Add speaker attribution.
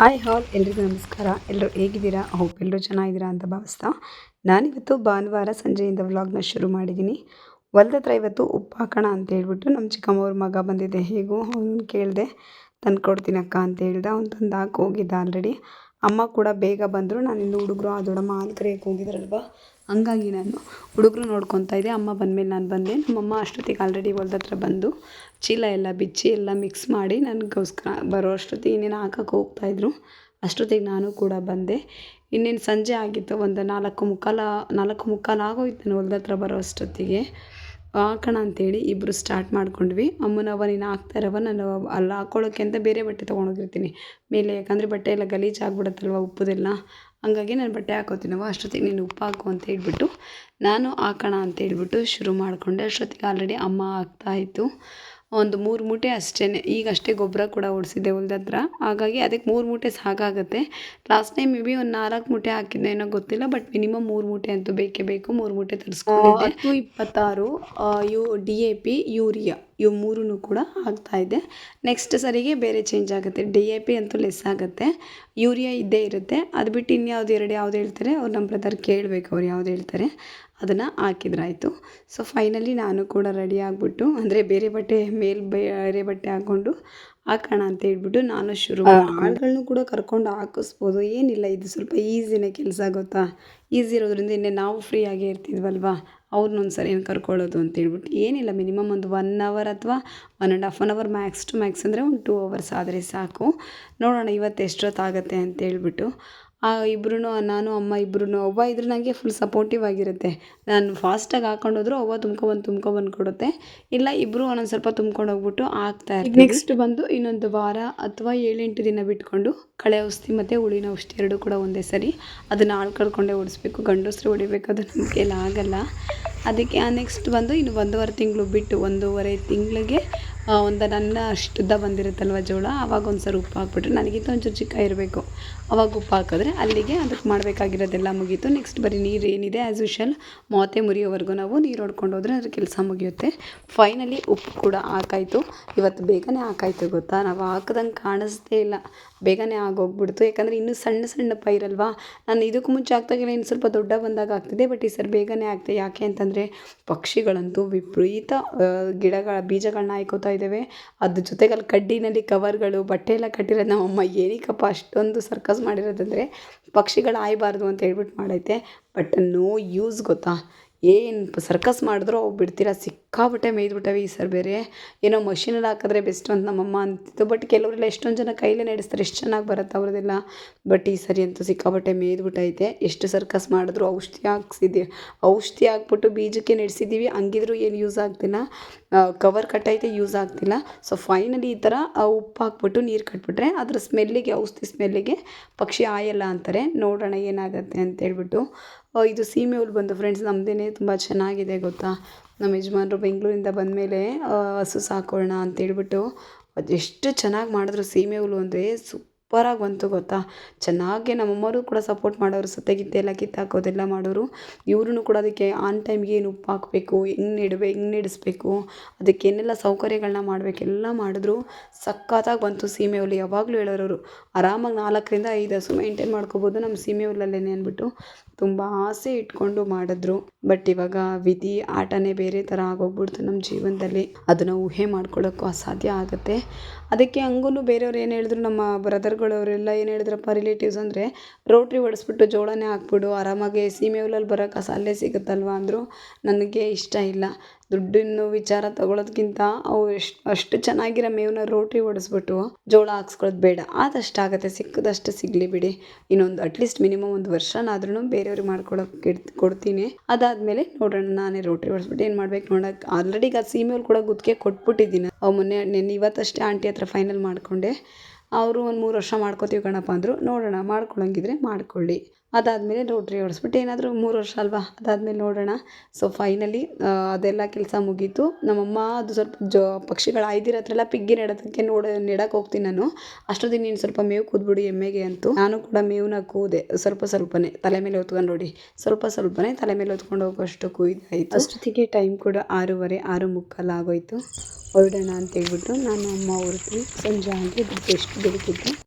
Speaker 1: Hi ಹಾಲ್ ಎಲ್ರಿಗೂ ನಮಸ್ಕಾರ. ಎಲ್ಲರೂ ಹೇಗಿದ್ದೀರಾ? ಹೋಪ್ ಎಲ್ಲರೂ ಚೆನ್ನಾಗಿದ್ದೀರಾ ಅಂತ ಭಾವಿಸ್ತಾ. ನಾನಿವತ್ತು ಭಾನುವಾರ ಸಂಜೆಯಿಂದ ವ್ಲಾಗ್ನ ಶುರು ಮಾಡಿದ್ದೀನಿ. ಹೊಲ್ದ ಹತ್ರ ಇವತ್ತು ಉಪ್ಪು ಹಾಕೋಣ ಅಂತ ಹೇಳ್ಬಿಟ್ಟು ನಮ್ಮ ಚಿಕ್ಕಮ್ಮವ್ರ ಮಗ ಬಂದಿದ್ದೆ ಹೇಗೂ ಅವ್ನು ಕೇಳಿದೆ ತಂದು ಕೊಡ್ತೀನಕ್ಕ ಅಂತ ಹೇಳ್ದೆ. ಅವ್ನು ತಂದು ಹಾಕಿ ಹೋಗಿದ್ದ ಆಲ್ರೆಡಿ ಅಮ್ಮ ಕೂಡ ಬೇಗ ಬಂದರು. ನಾನು ಇನ್ನು ಹುಡುಗರು, ಆ ದೊಡ್ಡಮ್ಮ ಹಾಲು ಹೋಗಿದ್ರಲ್ವಾ ಹೋಗಿದ್ರಲ್ವ? ಹಂಗಾಗಿ ನಾನು ಹುಡುಗರು ನೋಡ್ಕೊತಾ ಇದ್ದೆ. ಅಮ್ಮ ಬಂದಮೇಲೆ ನಾನು ಬಂದೆ. ನಮ್ಮಮ್ಮ ಅಷ್ಟೊತ್ತಿಗೆ ಆಲ್ರೆಡಿ ಹೊಲ್ದತ್ರ ಬಂದು ಚೀಲ ಎಲ್ಲ ಬಿಚ್ಚಿ ಎಲ್ಲ ಮಿಕ್ಸ್ ಮಾಡಿ ನನಗೋಸ್ಕರ ಬರೋ ಅಷ್ಟೊತ್ತಿಗೆ ಇನ್ನೇನು ಹಾಕಕ್ಕೆ ಹೋಗ್ತಾಯಿದ್ರು ಅಷ್ಟೊತ್ತಿಗೆ ನಾನು ಕೂಡ ಬಂದೆ. ಇನ್ನೇನು ಸಂಜೆ ಆಗಿತ್ತು, ಒಂದು ನಾಲ್ಕು ಮುಕ್ಕಾಲು ನಾಲ್ಕು ಮುಕ್ಕಾಲು ಆಗೋಯ್ತು ನಾನು ಹೊಲ್ದತ್ರ ಬರೋ ಅಷ್ಟೊತ್ತಿಗೆ. ಹಾಕೋಣ ಅಂತೇಳಿ ಇಬ್ಬರು ಸ್ಟಾರ್ಟ್ ಮಾಡ್ಕೊಂಡ್ವಿ. ಅಮ್ಮನವ ನೀನು ಹಾಕ್ತಾ ಇರವ ನಾನು ಅಲ್ಲಿ ಹಾಕೊಳ್ಳೋಕೆ ಅಂತ ಬೇರೆ ಬಟ್ಟೆ ತೊಗೊಂಡೋಗಿರ್ತೀನಿ. ಮೇಲೆ ಯಾಕಂದರೆ ಬಟ್ಟೆ ಎಲ್ಲ ಗಲೀಜು ಆಗ್ಬಿಡುತ್ತಲ್ವ, ಉಪ್ಪುದೆಲ್ಲ. ಹಂಗಾಗಿ ನಾನು ಬಟ್ಟೆ ಹಾಕೋತೀನವ ಅಷ್ಟೊತ್ತಿಗೆ ನೀನು ಉಪ್ಪು ಹಾಕು ಅಂತ ಹೇಳ್ಬಿಟ್ಟು ನಾನು ಹಾಕೋಣ ಅಂತ ಹೇಳ್ಬಿಟ್ಟು ಶುರು ಮಾಡಿಕೊಂಡೆ. ಅಷ್ಟೊತ್ತಿಗೆ ಆಲ್ರೆಡಿ ಅಮ್ಮ ಹಾಕ್ತಾಯಿತ್ತು ಒಂದು ಮೂರು ಮೂಟೆ ಅಷ್ಟೇ ಈಗ ಅಷ್ಟೇ ಗೊಬ್ಬರ ಕೂಡ ಓಡಿಸಿದ್ದೆ ಹೊಲ್ದ ಹತ್ರ. ಹಾಗಾಗಿ ಅದಕ್ಕೆ ಮೂರು ಮೂಟೆ ಸಾಕಾಗುತ್ತೆ. ಲಾಸ್ಟ್ ಟೈಮ್ ಮೇ ಬಿ ಒಂದು ನಾಲ್ಕು ಮೂಟೆ ಹಾಕಿದ್ದೆ ಏನೋ ಗೊತ್ತಿಲ್ಲ ಬಟ್ ಮಿನಿಮಮ್ ಮೂರು ಮೂಟೆ ಅಂತೂ ಬೇಕೇ ಬೇಕು. ಮೂರು ಮೂಟೆ ತರಿಸ್ಕೊಂಡಿದ್ದೆ. ಹತ್ತು ಇಪ್ಪತ್ತಾರು you D A P urea, ಇವು ಮೂರೂ ಕೂಡ ಇದೆ. ನೆಕ್ಸ್ಟ್ ಸರಿಗೆ ಬೇರೆ ಚೇಂಜ್ ಆಗುತ್ತೆ. ಡಿ ಎ ಪಿ ಅಂತೂ ಲೆಸ್ ಆಗುತ್ತೆ. ಯೂರಿಯಾ ಇದ್ದೇ ಇರುತ್ತೆ. ಅದು ಬಿಟ್ಟು ಇನ್ಯಾವುದು ಎರಡು ಯಾವ್ದು ಹೇಳ್ತಾರೆ, ಅವ್ರು ನಮ್ಮ ಬ್ರದರ್ ಕೇಳಬೇಕು ಅವ್ರು ಯಾವ್ದು ಹೇಳ್ತಾರೆ. ಅದನ್ನು ಹಾಕಿದ್ರಾಯ್ತು. ಸೊ ಫೈನಲಿ ನಾನು ಕೂಡ ರೆಡಿ ಆಗಿಬಿಟ್ಟು ಅಂದರೆ ಬೇರೆ ಬಟ್ಟೆ ಮೇಲೆ ಬೇರೆ ಬಟ್ಟೆ ಹಾಕ್ಕೊಂಡು ಹಾಕೋಣ ಅಂತ ಹೇಳ್ಬಿಟ್ಟು ನಾನು ಶುರು ಆಳುಗಳನ್ನು ಕೂಡ ಕರ್ಕೊಂಡು ಹಾಕಿಸ್ಬೋದು. ಏನಿಲ್ಲ ಇದು ಸ್ವಲ್ಪ ಈಸಿನೇ ಕೆಲಸ ಗೊತ್ತಾ? ಈಸಿ ಇರೋದ್ರಿಂದ ಇನ್ನೇ ನಾವು ಫ್ರೀ ಆಗೇ ಇರ್ತಿದ್ವಲ್ವಾ? ಅವ್ರನ್ನ ಒಂದು ಸರಿ ಏನು ಕರ್ಕೊಳ್ಳೋದು ಅಂತ ಹೇಳ್ಬಿಟ್ಟು. ಏನಿಲ್ಲ ಮಿನಿಮಮ್ ಒಂದು ಒನ್ ಅವರ್ ಅಥವಾ one and half one hour max two max ಅಂದರೆ ಒಂದು ಟೂ ಅವರ್ಸ್ ಆದರೆ ಸಾಕು. ನೋಡೋಣ ಇವತ್ತು ಎಷ್ಟೊತ್ತಾಗುತ್ತೆ ಅಂತ ಹೇಳ್ಬಿಟ್ಟು. ಆ ಇಬ್ಬರೂ ನಾನು ಅಮ್ಮ ಇಬ್ಬರೂ ಅವ್ವ ಇದ್ರೆ ನನಗೆ ಫುಲ್ ಸಪೋರ್ಟಿವ್ ಆಗಿರುತ್ತೆ. ನಾನು ಫಾಸ್ಟಾಗಿ ಹಾಕೊಂಡು ಹೋದ್ರೂ ಅವ್ವ ತುಂಬ್ಕೊಬಂದು ತುಂಬ್ಕೊಬಂದು ಕೊಡುತ್ತೆ. ಇಲ್ಲ ಇಬ್ಬರು ಒಂದೊಂದು ಸ್ವಲ್ಪ ತುಂಬ್ಕೊಂಡು ಹೋಗ್ಬಿಟ್ಟು ಹಾಕ್ತಾ ಇರ್ತೀವಿ. ನೆಕ್ಸ್ಟ್ ಬಂದು ಇನ್ನೊಂದು ವಾರ ಅಥವಾ ಏಳೆಂಟು ದಿನ ಬಿಟ್ಕೊಂಡು ಕಳೆ ಔಷಧಿ ಮತ್ತು ಹುಳಿನ ಔಷಧಿ ಎರಡೂ ಕೂಡ ಒಂದೇ ಸರಿ. ಅದನ್ನು ಆಳು ಕರ್ಕೊಂಡೇ ಓಡಿಸ್ಬೇಕು ಗಂಡಸ್ರು ಹೊಡಿಬೇಕು ಅದು ನಮ್ಮ ಕೈಯಲ್ಲಿ ಆಗಲ್ಲ. ಅದಕ್ಕೆ ನೆಕ್ಸ್ಟ್ ಬಂದು ಇನ್ನು ಒಂದೂವರೆ ತಿಂಗಳು ಬಿಟ್ಟು ಒಂದೂವರೆ ತಿಂಗಳಿಗೆ ಒಂದು ನನ್ನ ಅಷ್ಟುದ್ದ ಬಂದಿರುತ್ತಲ್ವ ಜೋಳ? ಆವಾಗ ಒಂದು ಸರಿ ಉಪ್ಪು ಹಾಕ್ಬಿಟ್ರೆ ನನಗಿಂತ ಒಂಚೂರು ಚಿಕ್ಕ ಇರಬೇಕು. ಅವಾಗ ಉಪ್ಪು ಹಾಕಿದ್ರೆ ಅಲ್ಲಿಗೆ ಅದಕ್ಕೆ ಮಾಡಬೇಕಾಗಿರೋದೆಲ್ಲ ಮುಗೀತು. ನೆಕ್ಸ್ಟ್ ಬರೀ ನೀರು ಏನಿದೆ ಆ್ಯಸ್ ಯೂಶಲ್ ಮೊತೆ ಮುರಿಯೋವರೆಗೂ ನಾವು ನೀರು ಹೊಡ್ಕೊಂಡು ಹೋದ್ರೆ ಅದ್ರ ಕೆಲಸ ಮುಗಿಯುತ್ತೆ. ಫೈನಲಿ ಉಪ್ಪು ಕೂಡ ಹಾಕಾಯಿತು. ಇವತ್ತು ಬೇಗನೆ ಹಾಕಾಯಿತು ಗೊತ್ತಾ? ನಾವು ಹಾಕ್ದಂಗೆ ಕಾಣಿಸ್ತೇ ಇಲ್ಲ. ಬೇಗನೆ ಆಗೋಗ್ಬಿಡ್ತು. ಯಾಕಂದರೆ ಇನ್ನೂ ಸಣ್ಣ ಸಣ್ಣ ಪೈರಲ್ವಾ? ನಾನು ಇದಕ್ಕೂ ಮುಂಚೆ ಹಾಕ್ದಾಗೆಲ್ಲ ಇನ್ನು ಸ್ವಲ್ಪ ದೊಡ್ಡ ಬಂದಾಗ ಆಗ್ತಿದೆ ಬಟ್ ಈ ಸರ್ ಬೇಗನೆ ಆಗ್ತದೆ. ಯಾಕೆ ಅಂತಂದರೆ ಪಕ್ಷಿಗಳಂತೂ ವಿಪರೀತ ಗಿಡಗಳ ಬೀಜಗಳನ್ನ ಹಾಯ್ಕೋತಾ ಇದ್ದಾವೆ. ಅದ್ರ ಜೊತೆಗೆ ಅಲ್ಲಿ ಕಡ್ಡಿನಲ್ಲಿ ಕವರ್ಗಳು ಬಟ್ಟೆ ಎಲ್ಲ ಕಟ್ಟಿರೋದು ನಮ್ಮಮ್ಮ ಏನಕ್ಕಪ್ಪ ಅಷ್ಟೊಂದು ಸರ್ಕಸ್ ಮಾಡಿರೋದಂದರೆ ಪಕ್ಷಿಗಳು ಆಯಬಾರ್ದು ಅಂತ ಹೇಳ್ಬಿಟ್ಟು ಮಾಡೈತೆ. ಬಟ್ ನೋ ಯೂಸ್ ಗೊತ್ತಾ? ಏನು ಸರ್ಕಸ್ ಮಾಡಿದ್ರೂ ಅವು ಬಿಡ್ತೀರ? ಸಿಕ್ಕಾಪಟ್ಟೆ ಮೇಯ್ದುಬಿಟ್ಟವೆ ಈ ಸರ್ ಬೇರೆ. ಏನೋ ಮಷಿನಲ್ಲಿ ಹಾಕಿದ್ರೆ ಬೆಸ್ಟ್ ಅಂತ ನಮ್ಮಮ್ಮ ಅಂತಿತ್ತು. ಬಟ್ ಕೆಲವರೆಲ್ಲ ಎಷ್ಟೊಂದು ಜನ ಕೈಲೇ ನಡೆಸ್ತಾರೆ. ಎಷ್ಟು ಚೆನ್ನಾಗಿ ಬರುತ್ತೆ ಅವ್ರದ್ದೆಲ್ಲ ಬಟ್ ಈ ಸರಿ ಅಂತೂ ಸಿಕ್ಕಾಪಟ್ಟೆ ಮೇಯ್ದುಬಿಟ್ಟೈತೆ. ಎಷ್ಟು ಸರ್ಕಸ್ ಮಾಡಿದ್ರು ಔಷಧಿ ಹಾಕ್ಸಿದ್ದೀವಿ ಔಷಧಿ ಹಾಕ್ಬಿಟ್ಟು ಬೀಜಕ್ಕೆ ನಡೆಸಿದ್ದೀವಿ. ಹಂಗಿದ್ರೂ ಏನು ಯೂಸ್ ಆಗ್ತಿಲ್ಲ. ಕವರ್ ಕಟ್ಟೈತೆ ಯೂಸ್ ಆಗ್ತಿಲ್ಲ. ಸೊ ಫೈನಲಿ ಈ ಥರ ಉಪ್ಪು ಹಾಕ್ಬಿಟ್ಟು ನೀರು ಕಟ್ಬಿಟ್ರೆ ಅದರ ಸ್ಮೆಲ್ಲಿಗೆ ಔಷಧಿ ಸ್ಮೆಲ್ಲಿಗೆ ಪಕ್ಷಿ ಆಯಲ್ಲ ಅಂತಾರೆ. ನೋಡೋಣ ಏನಾಗುತ್ತೆ ಅಂತೇಳ್ಬಿಟ್ಟು ಇದು ಸೀಮೆ ಹುಲ್ ಬಂದು ಫ್ರೆಂಡ್ಸ್ ನಮ್ಮದೇ ತುಂಬ ಚೆನ್ನಾಗಿದೆ ಗೊತ್ತಾ? ನಮ್ಮ ಯಜಮಾನ್ರು ಬೆಂಗಳೂರಿಂದ ಬಂದಮೇಲೆ ಹಸು ಸಾಕೋಣ ಅಂತೇಳ್ಬಿಟ್ಟು ಅದೆಷ್ಟು ಚೆನ್ನಾಗಿ ಮಾಡಿದ್ರು ಸೀಮೆ ಹುಲ್ಲು ಅಂದರೆ ಸೂಪರಾಗಿ ಬಂತು ಗೊತ್ತಾ? ಚೆನ್ನಾಗಿ ನಮ್ಮಮ್ಮರು ಕೂಡ ಸಪೋರ್ಟ್ ಮಾಡೋರು ಸತ್ತೆ ಗಿತ್ತೆ ಎಲ್ಲ ಕಿತ್ತಾಕೋದೆಲ್ಲ ಮಾಡೋರು. ಇವ್ರೂ ಕೂಡ ಅದಕ್ಕೆ ಆನ್ ಟೈಮ್ಗೆ ಏನು ಉಪ್ಪು ಹಾಕಬೇಕು ಹೆಂಗೆ ನೆಡ್ಬೇಕು ಹೆಂಗೆ ನೆಡಿಸ್ಬೇಕು ಅದಕ್ಕೆ ಏನೆಲ್ಲ ಸೌಕರ್ಯಗಳನ್ನ ಮಾಡಬೇಕು, ಎಲ್ಲ ಮಾಡಿದ್ರು ಸಖತ್ತಾಗಿ ಬಂತು ಸೀಮೆ ಹುಲ್ಲು ಯಾವಾಗಲೂ ಹೇಳೋರು ಆರಾಮಾಗಿ ನಾಲ್ಕರಿಂದ ಐದು ಹಸು ಮೇಂಟೈನ್ ಮಾಡ್ಕೋಬೋದು ನಮ್ಮ ಸೀಮೆ ಹುಲ್ಲಲ್ಲೇ ಅಂದ್ಬಿಟ್ಟು ತುಂಬ ಆಸೆ ಇಟ್ಕೊಂಡು ಮಾಡಿದ್ರು. ಬಟ್ ಇವಾಗ ವಿಧಿ ಆಟನೇ ಬೇರೆ ಥರ ಆಗೋಗ್ಬಿಡ್ತು ನಮ್ಮ ಜೀವನದಲ್ಲಿ. ಅದನ್ನು ಊಹೆ ಮಾಡ್ಕೊಳ್ಳೋಕ್ಕೂ ಅಸಾಧ್ಯ ಆಗುತ್ತೆ. ಅದಕ್ಕೆ ಹಂಗೂ ಬೇರೆಯವ್ರು ಏನು ಹೇಳಿದ್ರು, ನಮ್ಮ ಬ್ರದರ್ಗಳವರೆಲ್ಲ ಏನು ಹೇಳಿದ್ರಪ್ಪ ರಿಲೇಟಿವ್ಸ್ ಅಂದರೆ ರೋಟ್ರಿ ಹೊಡೆಸ್ಬಿಟ್ಟು ಜೋಳನೇ ಹಾಕ್ಬಿಡು, ಆರಾಮಾಗಿ ಸೀಮೆ ಹುಲ್ಲಲ್ಲಿ ಬರೋ ಕಸ ಅಲ್ಲೇ ಸಿಗುತ್ತಲ್ವ ಅಂದರು ನನಗೆ ಇಷ್ಟ ಇಲ್ಲ. ದುಡ್ಡಿನ ವಿಚಾರ ತಗೊಳ್ಳೋದ್ಕಿಂತ ಅವು ಎಷ್ಟು, ಅಷ್ಟು ಚೆನ್ನಾಗಿರೋ ಮೇವನ್ನ ರೋಟ್ರಿ ಹೊಡೆಸ್ಬಿಟ್ಟು ಜೋಳ ಹಾಕ್ಸ್ಕೊಳ್ಳೋದು ಬೇಡ. ಆದಷ್ಟು ಆಗುತ್ತೆ ಸಿಕ್ಕದಷ್ಟು ಸಿಗಲಿ ಬಿಡಿ. ಇನ್ನೊಂದು ಅಟ್ಲೀಸ್ಟ್ ಮಿನಿಮಮ್ ಒಂದು ವರ್ಷನಾದ್ರೂ ಬೇರೆಯವ್ರಿಗೆ ಮಾಡ್ಕೊಳಕ್ಕೆ ಕೊಡ್ತೀನಿ. ಅದಾದಮೇಲೆ ನೋಡೋಣ, ನಾನೇ ರೋಟ್ರಿ ಹೊಡೆಸ್ಬಿಟ್ಟು ಏನು ಮಾಡ್ಬೇಕು ನೋಡೋಕೆ. ಆಲ್ರೆಡಿ ಈಗ ಸೀಮೆಯಲ್ಲಿ ಕೂಡ ಗುತ್ತಿಗೆ ಕೊಟ್ಬಿಟ್ಟಿದ್ದೀನಿ. ಅವು ಮೊನ್ನೆ, ನೆನ್ನೆ ಇವತ್ತಷ್ಟೇ ಆಂಟಿ ಹತ್ರ ಫೈನಲ್ ಮಾಡಿಕೊಂಡೆ. ಅವರು ಒಂದು ಮೂರು ವರ್ಷ ಮಾಡ್ಕೋತೀವಿ ಕಣಪ್ಪ ಅಂದರು, ನೋಡೋಣ ಮಾಡ್ಕೊಳ್ಳೋಂಗಿದ್ರೆ ಮಾಡ್ಕೊಳ್ಳಿ. ಅದಾದಮೇಲೆ ರೋಟ್ರಿ ಹೊಡೆಸ್ಬಿಟ್ಟು ಏನಾದರೂ ಮೂರು ವರ್ಷ ಅಲ್ವಾ? ಅದಾದಮೇಲೆ ನೋಡೋಣ. ಸೊ ಫೈನಲಿ ಅದೆಲ್ಲ ಕೆಲಸ ಮುಗೀತು. ನಮ್ಮಮ್ಮ ಅದು ಸ್ವಲ್ಪ ಜೋ, ಪಕ್ಷಿಗಳು ಐದಿರ ಹತ್ರ ಎಲ್ಲ ಪಿಗ್ಗಿ ನೆಡೋದಕ್ಕೆ ನೋಡ ನೆಡಕ್ಕೆ ಹೋಗ್ತೀನಿ ನಾನು. ಅಷ್ಟೊತ್ತಿಗೆ ನೀನು ಸ್ವಲ್ಪ ಮೇವು ಕೂದ್ಬಿಡಿ ಎಮ್ಮೆಗೆ ಅಂತೂ. ನಾನು ಕೂಡ ಮೇವನ ಕೂದೆ, ಸ್ವಲ್ಪ ಸ್ವಲ್ಪನೇ. ತಲೆ ಮೇಲೆ ಹೊತ್ಕೊಂಡು ನೋಡಿ. ಸ್ವಲ್ಪ ಸ್ವಲ್ಪನೇ ತಲೆ ಮೇಲೆ ಹೊತ್ಕೊಂಡು ಹೋಗೋಷ್ಟು ಕುಯ್ದಾಯಿತು. ಅಷ್ಟೊತ್ತಿಗೆ ಟೈಮ್ ಕೂಡ ಆರೂವರೆ, ಆರು ಮುಕ್ಕಾಲು ಆಗೋಯ್ತು. ಹೊರಡೋಣ ಅಂತ ಹೇಳ್ಬಿಟ್ಟು ನಾನು ಅಮ್ಮ ಹೊರಟ್ವಿ ಸಂಜೆ ಆಗಿ ಎಷ್ಟು ಬೆಳಕಿತ್ತು